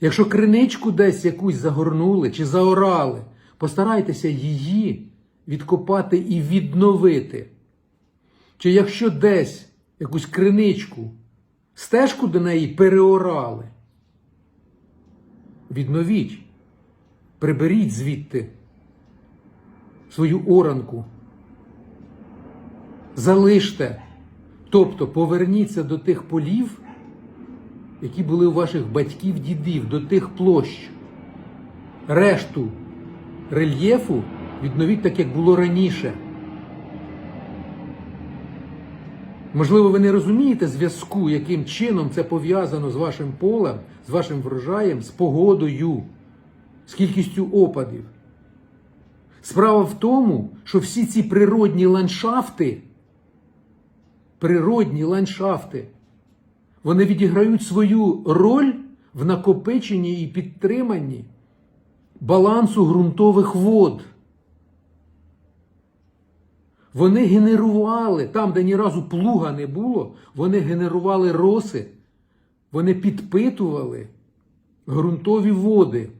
Якщо криничку десь якусь загорнули чи заорали, постарайтеся її відкопати і відновити. Чи якщо десь якусь криничку, стежку до неї переорали, відновіть, приберіть звідти свою оранку, залиште, тобто поверніться до тих полів, які були у ваших батьків, дідів, до тих площ. Решту рельєфу відновіть так, як було раніше. Можливо, ви не розумієте зв'язку, яким чином це пов'язано з вашим полем, з вашим врожаєм, з погодою, з кількістю опадів. Справа в тому, що всі ці природні ландшафти, природні ландшафти, вони відіграють свою роль в накопиченні і підтриманні балансу ґрунтових вод. Вони генерували там, де ні разу плуга не було, вони генерували роси, вони підпитували ґрунтові води.